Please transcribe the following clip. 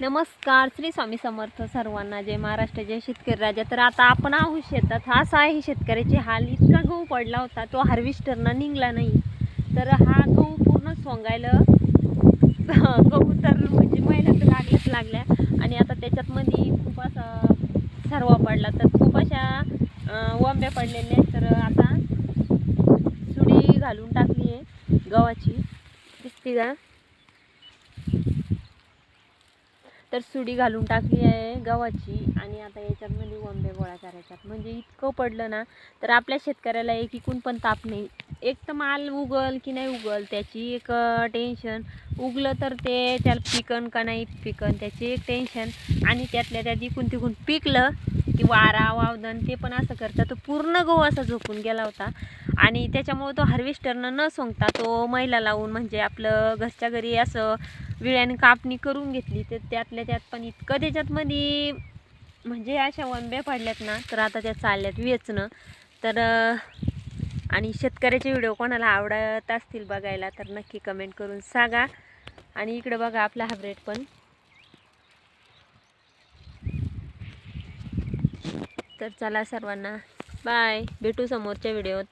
नमस्कार श्री स्वामी समर्थ सर्वांना जय महाराष्ट्र जय शेतकरी राजा. तर आता आपण आहोत शेतात. हा असा आहे शेतकऱ्याचे हाल. इतका गहू पडला होता तो हार्वेस्टरना निघला नाही. तर हा गहू पूर्ण सोंगायला गहू तर म्हणजे महिला तर लागल्याच लागल्या. आणि आता त्याच्यात मध्ये खूप असा सर्व पडला. तर खूप अशा वंब्या पडलेल्या आहेत. तर आता सुडी घालून टाकली आहे गव्हाची. दिसते का? तर सुडी घालून टाकली आहे गव्हाची आणि आता याच्यामध्ये वंबे गोळा करायच्यात. म्हणजे इतकं पडलं ना तर आपल्या शेतकऱ्याला एक इकून पण ताप नाही. एक तर माल उगल की नाही उगल त्याची एक टेन्शन उगलं तर ते त्याला पिकन का नाही पिकन त्याची एक टेन्शन आणि त्यातल्या त्यात इकून तिकून पिकलं की वारा वावदन ते पण असं करतं तो पूर्ण गहू असा झोपून गेला होता. आणि त्याच्यामुळे तो हार्वेस्टरनं न सोंगता तो मैला लावून म्हणजे आपलं घरच्या घरी असं विळ्याने कापणी करून घेतली तर त्यातल्या त्यात पण इतकं त्याच्यात मध्ये म्हणजे अशा वंब्या पडल्यात ना तर आता त्या चालल्यात वेचणं. तर आणि शेतकऱ्याचे व्हिडिओ कोणाला आवडत असतील बघायला तर नक्की कमेंट करून सांगा. आणि इकडं बघा आपला हायब्रेड पण. तर चला सर्वांना बाय भेटू समोरच्या व्हिडिओत